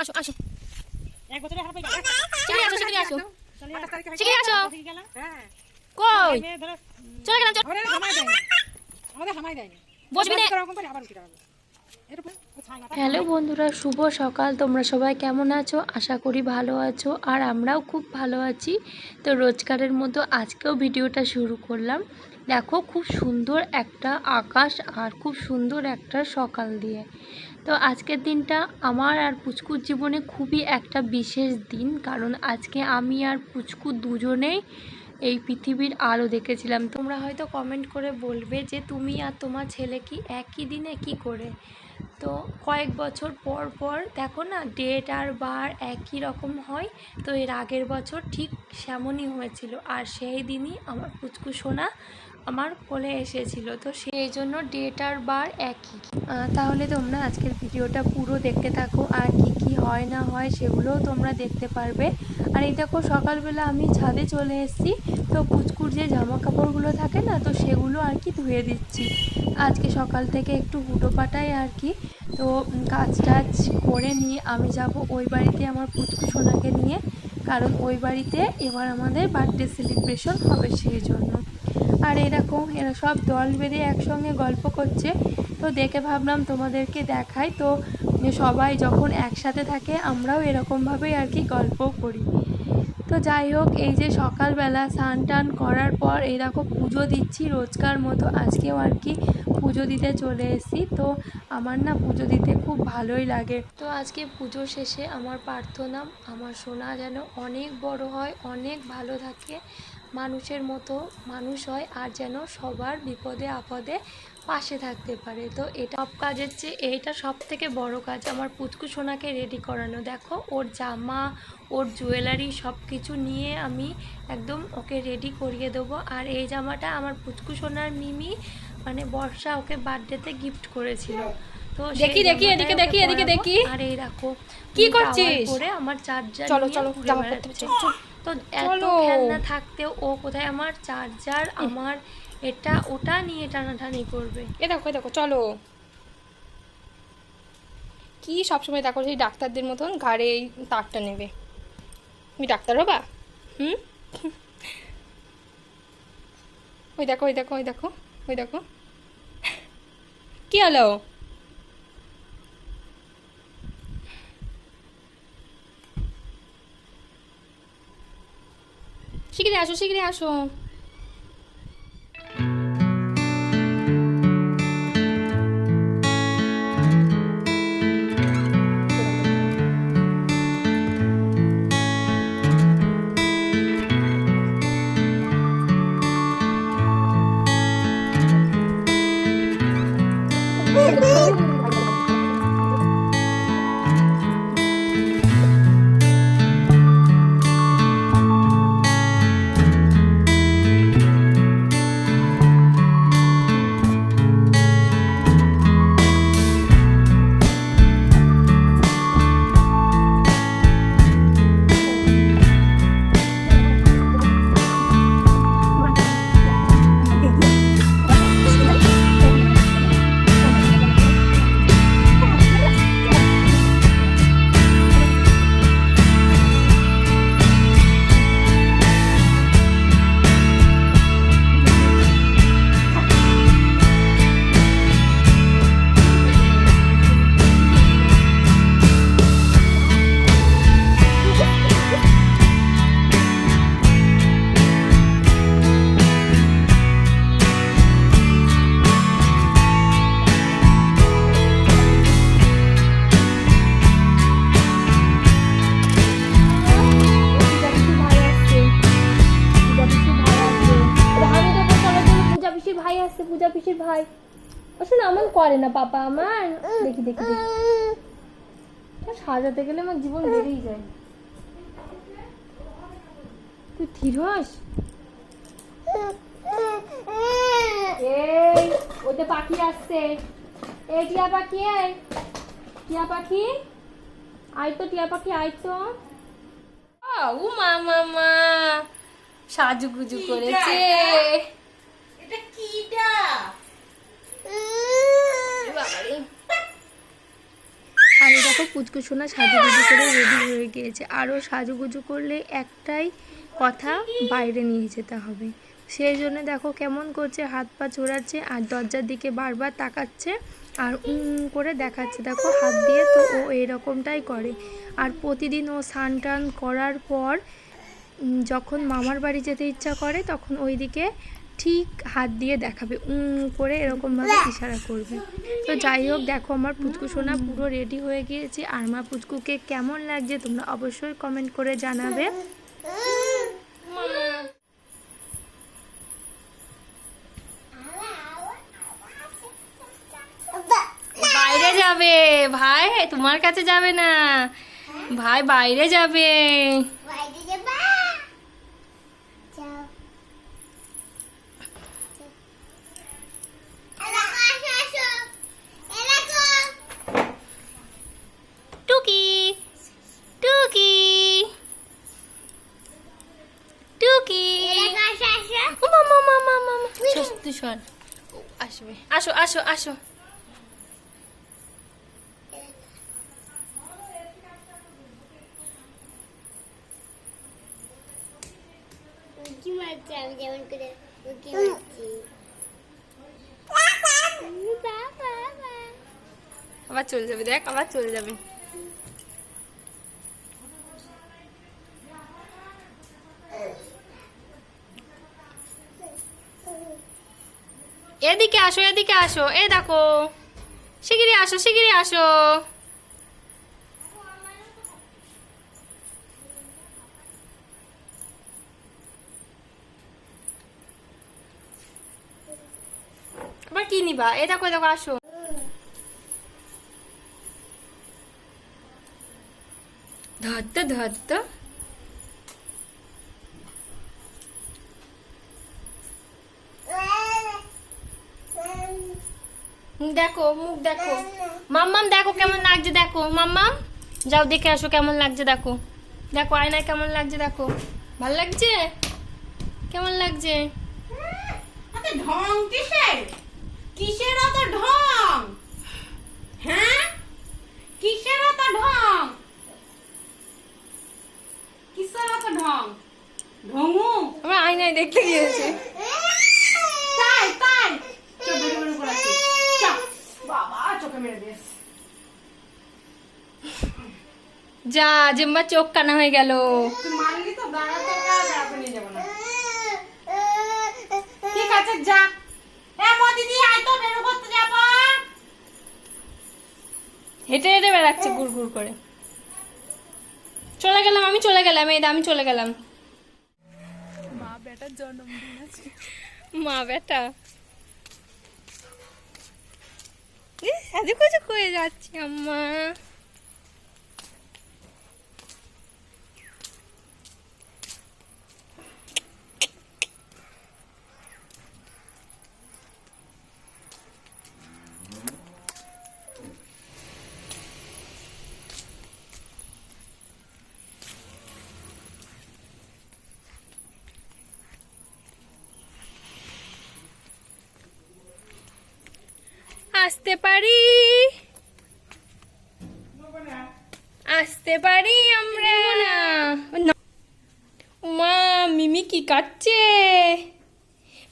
আসো আসো আসো। এক বছরে হারাবে শিগগিরি আসো শিগগিরি আসো। চলে আঠাশ তারিখে শিগগিরি আসো হ্যাঁ। কই? চলে গেলাম চল। হামাই দেয়নি। আমাদের হামাই দেয়নি। বসবি না। এরকম করে আবার উঠে যাবে এরকম। ছাই না হ্যালো বন্ধুরা শুভ সকাল। তোমরা সবাই কেমন আছো? আশা করি ভালো আছো। আর আমরাও খুব ভালো আছি। তো রোজকারের মতো আজকেও ভিডিওটা শুরু করলাম। দেখো খুব সুন্দর একটা আকাশ আর খুব সুন্দর একটা সকাল দিয়ে। তো আজকের দিনটা আমার আর পুচকুর জীবনে খুবই একটা বিশেষ দিন, কারণ আজকে আমি আর পুচকু দুজনেই এই পৃথিবীর আলো দেখেছিলাম। তোমরা হয়তো কমেন্ট করে বলবে যে তুমি আর তোমার ছেলে কি একই দিনে কি করে? তো কয়েক বছর পর পর দেখো না ডেট আর বার একই রকম হয়, তো এর আগের বছর ঠিক সেমনই হয়েছিল। আর সেই দিনই আমার পুচকু সোনা আমার কোলে এসেছিল, তো সেই জন্য ডেট আর বার একই। তাহলে তোমরা আজকের ভিডিওটা পুরো দেখতে থাকো, আর কি কি হয় না হয় সেগুলোও তোমরা দেখতে পারবে। আর এই দেখো, সকালবেলা আমি ছাদে চলে এসেছি, তো পুচকুর যে জামা কাপড়গুলো থাকে না, তো সেগুলো আর কি ধুয়ে দিচ্ছি। আজকে সকাল থেকে একটু হুটো পাটাই আর কি, তো কাজ টাজ করে নিয়ে আমি যাব ওই বাড়িতে আমার পুচকু সোনাকে নিয়ে, কারণ ওই বাড়িতে এবার আমাদের বার্থডে সেলিব্রেশন হবে সেই জন্য। আর এরকম এরা সব দল বেঁধে একসঙ্গে গল্প করছে। তো দেখে ভাবলাম তোমাদেরকে দেখাই। তো সবাই যখন একসাথে থাকে, আমরাও এরকমভাবেই আর কি গল্প করি। তো যাই হোক, এই যে সকালবেলা স্নান টান করার পর দেখো পুজো দিচ্ছি রোজকার মতো। আজকেও আর কি পুজো দিতে চলে এসেছি। তো আমার না পুজো দিতে খুব ভালোই লাগে। তো আজকে পুজো শেষে আমার প্রার্থনা, আমার সোনা যেন অনেক বড় হয়, অনেক ভালো থাকে। মানুষের মতো মানুষ হয় আর যেন সবার বিপদে আপদে পাশে থাকতে পারে। তো এটা সব কাজের চেয়ে এইটা সব থেকে বড় কাজ। আমার পুচকু সোনাকে রেডি করানো। দেখো ওর জামা ওর জুয়েলারি সব কিছু নিয়ে আমি একদম ওকে রেডি করিয়ে দেবো। আর এই জামাটা আমার পুচকু সোনার মিমি মানে বর্ষা ওকে বার্থডেতে গিফট করেছিল। তো দেখি, দেখি, এদিকে দেখি, এদিকে দেখি। আর এই রাখো কি করছিস? পরে আমার চার্জার চলো, চলো, জামা পরতে চল, তো এত। খেলনা থাকতেও ও কোথায়? আমার চার্জার আমার এটা ওটা নিয়ে টানাটানি করবে। এ দেখো দেখো চলো। কি সবসময় দেখো সেই ডাক্তারদের মতন ঘাড়ে এই তারটা নেবে। তুমি ডাক্তার হবা? হুম? ওই দেখো ওই দেখো ওই দেখো ওই দেখো। কি হলো? শিগগিরি আসো শিগগিরি আসো। ভাই আসছে পূজা পিসির ভাই। আসলে এমন করে না পাপা আমার। দেখি দেখি দেখি। সাজাতে গেলে আমার জীবন বেড়েই যায়। তুই থিরস এই ওতে পাখি আসছে। এই টিয়া পাখি এই। টিয়া পাখি? আয় তো টিয়া পাখি আয় তো। ও মা মামা সাজুগুজু করেছে। আর দেখো পুচকুসোনা সাজুগুজু করে রেডি হয়ে গিয়েছে। আরও সাজুগুজু করলে একটাই কথা বাইরে নিয়ে যেতে হবে। সেই জন্য দেখো কেমন করছে, হাত পা চোরাচ্ছে আর দরজার দিকে বারবার তাকাচ্ছে আর উম করে দেখাচ্ছে। দেখো হাত দিয়ে তো ও এরকমটাই করে। আর প্রতিদিন ও স্নান টান করার পর যখন মামার বাড়ি যেতে ইচ্ছা করে, তখন ওইদিকে ঠিক হাত দিয়ে দেখাবে, উম করে এরকমভাবে ইশারা করবে। তো যাই হোক, দেখো আমার পুচকু সোনা পুরো রেডি হয়ে গিয়েছে। আর আমার পুচকুকে কেমন লাগছে তোমরা অবশ্যই কমেন্ট করে জানাবে। বাইরে যাবে, ভাই, তোমার কাছে যাবে না। ভাই, বাইরে যাবে। this one. Oh, Ashu, Ashu, Ashu. আবার চলে যাবে দেখ আবার চলে যাবে এদিকে আসো এদিকে আসো। এ দেখো। শিগগিরই আসো শিগগিরই আসো। আবার কি নিবা? এই দেখো দেখো, আসো। ধরতো ধরতো। দেখো মুখ দেখো। মাম্মাম দেখো কেমন লাগছে দেখো। মাম্মাম যাও দেখে আসো কেমন লাগছে দেখো। দেখো আয়নায় কেমন লাগছে দেখো। ভালো লাগছে? কেমন লাগছে? ঢং কিসের? কিসের অত ঢং? হ্যাঁ? কিসের অত ঢং? কিসের অত ঢং? ঢঙু আমার আয়নায় দেখতে গিয়েছে। যা জেম্বা চোখ কানা হয়ে গেল। যা। হেঁটে হেঁটে বেড়াচ্ছে গুড় গুড় করে। চলে গেলাম আমি চলে গেলাম এই আমি চলে গেলাম। মা বেটার জন্মদিন আছে। মা বেটা। আজ কোথায় যাচ্ছি আম্মা। আসতে পারি? আসতে পারি আমরা? মা মিমি কি কাটছে?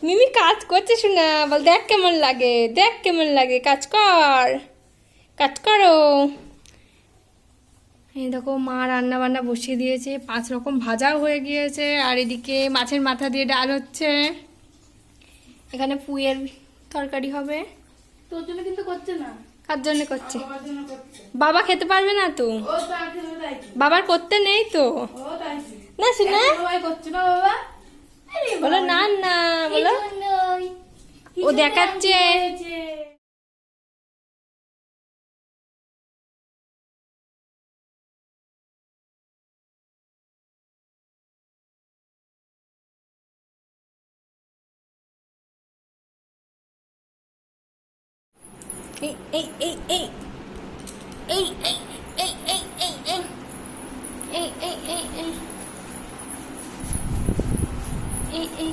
মিমি কাজ করছে শোনা, বল দেখ কেমন লাগে, দেখ কেমন লাগে, কাজ কর, কাজ করো। এই দেখো, মা রান্না বান্না বসিয়ে দিয়েছে, পাঁচ রকম ভাজাও হয়ে গিয়েছে, আর এদিকে মাছের মাথা দিয়ে ডাল হচ্ছে। এখানে পুয়ের তরকারি হবে। তোর জন্য কিন্তু করছে না। কার জন্য করছে? বাবার জন্য করছে। বাবা খেতে পারবে না তো? বাবার করতে নেই তো? না শুনে। করছে না বাবা? বলো না না বলো। ও দেখাচ্ছে। এই এই এই এই এই এই এই এই এই এই এই এই এই এই এই এই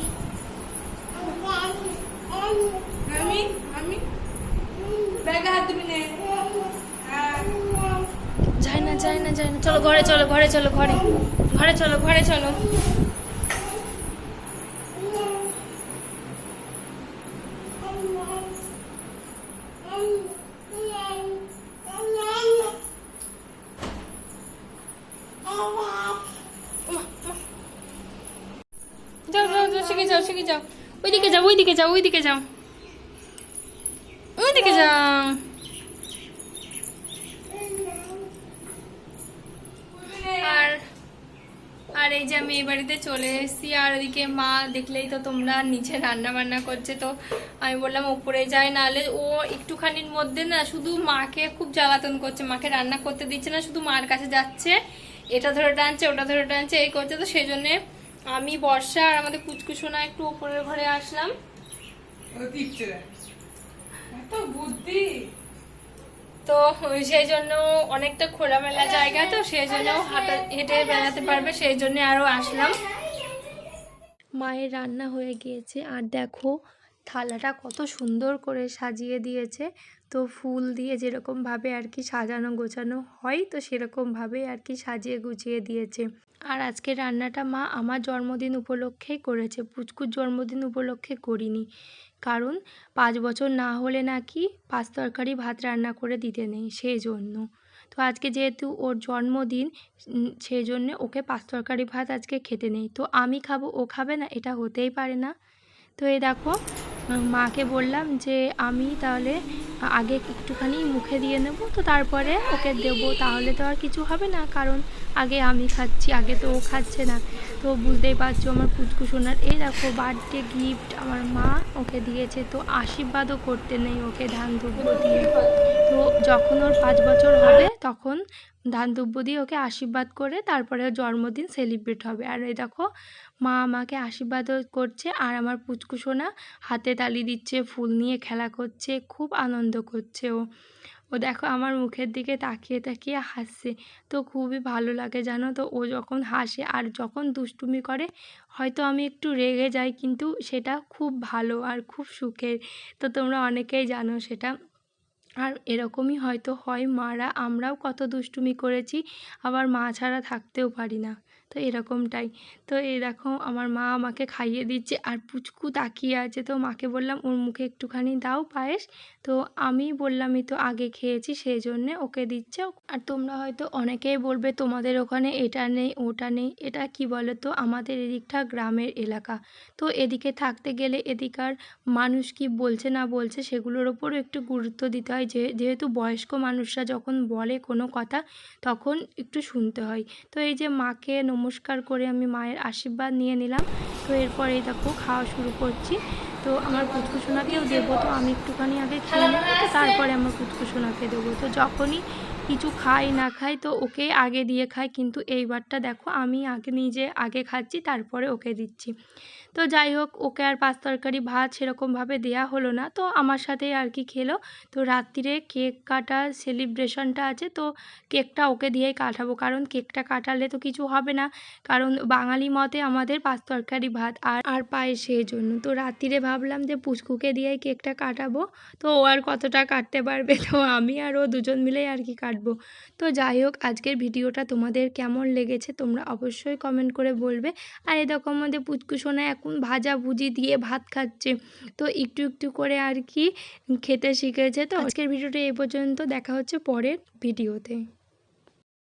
আমি আমি ব্যাগে হাত দিবি নে। হ্যাঁ। যায় না। চলো ঘরে চলো ঘরে চলো ঘরে। ঘরে চলো ঘরে চলো। ওইদিকে ওই দিকে যাও। ওই দিকে যাও। আর আর এই যে আমি এই বাড়িতে চলে এসেছি আর ওইদিকে মা দেখলেই তো তোমরা নিচে রান্না বান্না করছে তো আমি বললাম উপরে যাই নাহলে ও একটুখানির মধ্যে না শুধু মাকে খুব জ্বালাতন করছে মাকে রান্না করতে দিচ্ছে না শুধু মার কাছে যাচ্ছে। এটা ধরে টানছে ওটা ধরে টানছে এই করছে তো সেই জন্যে আমি বর্ষা আর আমাদের কুচকুচোনা একটু উপরের ঘরে আসলাম। তো সেই জন্য অনেকটা খোলামেলা জায়গা তো সেই জন্য হাঁটা হেঁটে বেড়াতে পারবে সেই জন্য আরও আসলাম। মায়ের রান্না হয়ে গিয়েছে আর দেখো থালাটা কত সুন্দর করে সাজিয়ে দিয়েছে। তো ফুল দিয়ে যেরকমভাবে আর কি সাজানো গোছানো হয়, তো সেরকমভাবেই আর কি সাজিয়ে গুছিয়ে দিয়েছে। আর আজকে রান্নাটা মা আমার জন্মদিন উপলক্ষেই করেছে। পুচকুর জন্মদিন উপলক্ষে করিনি। কারণ পাঁচ বছর না হলে নাকি পাঁচ তরকারি ভাত রান্না করে দিতে নেই সেই জন্য তো আজকে যেহেতু ওর জন্মদিন সেই জন্যে ওকে পাঁচ তরকারি ভাত আজকে খেতে নেই। তো আমি খাব, ও খাবে না, এটা হতেই পারে না। তো এই দেখো মাকে বললাম যে আমি তাহলে আগে একটুখানি মুখে দিয়ে নেব, তো তারপরে ওকে দেবো। তাহলে তো আর কিছু হবে না, কারণ আগে আমি খাচ্ছি, আগে তো ও খাচ্ছে না। তো বুঝতেই পারছ আমার পুচকু সোনার এই দেখো বার্থডে গিফট আমার মা ওকে দিয়েছে, তো আশীর্বাদও করতে নেই ওকে ধান দুব্ব দিয়ে। তো যখন ওর পাঁচ বছর হবে, তখন ধান দুব্ব দিয়ে ওকে আশীর্বাদ করে তারপরে জন্মদিন সেলিব্রেট হবে। আর এই দেখো, মা আমাকে আশীর্বাদও করছে আর আমার পুচকু সোনা হাতে তালি দিচ্ছে, ফুল নিয়ে খেলা করছে, খুব আনন্দ করছে ও। ও দেখো আমার মুখের দিকে তাকিয়ে তাকিয়ে হাসছে। তো খুবই ভালো লাগে জানো তো, ও যখন হাসে আর যখন দুষ্টুমি করে, হয়তো আমি একটু রেগে যাই কিন্তু সেটা খুব ভালো আর খুব সুখের। তো তোমরা অনেকেই জানো সেটা। আর এরকমই হয়তো হয় মারা, আমরাও কত দুষ্টুমি করেছি, আবার মা ছাড়া থাকতেও পারি না। তো এরকমটাই। তো দেখো আমার মা আমাকে খাইয়ে দিচ্ছে আর পুচকু তাকিয়ে আছে। তো মাকে বললাম, ওর মুখে একটুখানি দাও পায়েস। তো আমি বললামই তো আগে খেয়েছি সেই জন্যে ওকে দিচ্ছে। আর তোমরা হয়তো অনেকেই বলবে, তোমাদের ওখানে এটা নেই, ওটা নেই। এটা কি বলো তো আমাদের এদিকটা গ্রামের এলাকা। তো এদিকে থাকতে গেলে এদিকার মানুষ কি বলছে না বলছে সেগুলোর ওপরও একটু গুরুত্ব দিতে হয়। যে, যেহেতু বয়স্ক মানুষরা যখন বলে কোনো কথা, তখন একটু শুনতে হয়। তো এই যে মাকে নমস্কার করে আমি মায়ের আশীর্বাদ নিয়ে নিলাম। তো এরপর এই দেখো খাওয়া শুরু করছি। তো আমার পুচকুসোনাকেও দেবো। তো আমি একটুখানি আগে খেয়ে নেব তারপরে আমার পুচকুসোনাকে দেবো। তো যখনই কিছু খাই না খাই, তো ওকে আগে দিয়ে খাই। কিন্তু এইবারটা দেখো আমি আগে নিজে আগে খাচ্ছি, তারপরে ওকে দিচ্ছি। তো যাই হোক, ওকে আর পাঁচ তরকারি ভাত সেরকমভাবে দেয়া হলো না। তো আমার সাথেই আর কি খেলো। তো রাত্রিরে কেক কাটার সেলিব্রেশনটা আছে, তো কেকটা ওকে দিয়েই কাটাবো। কারণ কেকটা কাটালে তো কিছু হবে না। কারণ বাঙালি মতে আমাদের পাঁচ তরকারি ভাত আর আর পায়েস সেই জন্য। তো রাত্রিরে ভাবলাম যে পুচকুকে দিয়েই কেকটা কাটাবো। তো ও আর কতটা কাটতে পারবে? তো আমি আর ও দুজন মিলেই আর কি কাটবো। তো যাই হোক, আজকের ভিডিওটা তোমাদের কেমন লেগেছে তোমরা অবশ্যই কমেন্ট করে বলবে। আর এরকম আমাদের পুচকু সোনা এখন ভাজা ভুজি দিয়ে ভাত খাচ্ছে। তো একটু একটু করে আর কি খেতে শিখেছে। তো আজকের ভিডিওটা এই পর্যন্ত। দেখা হচ্ছে পরের ভিডিওতে।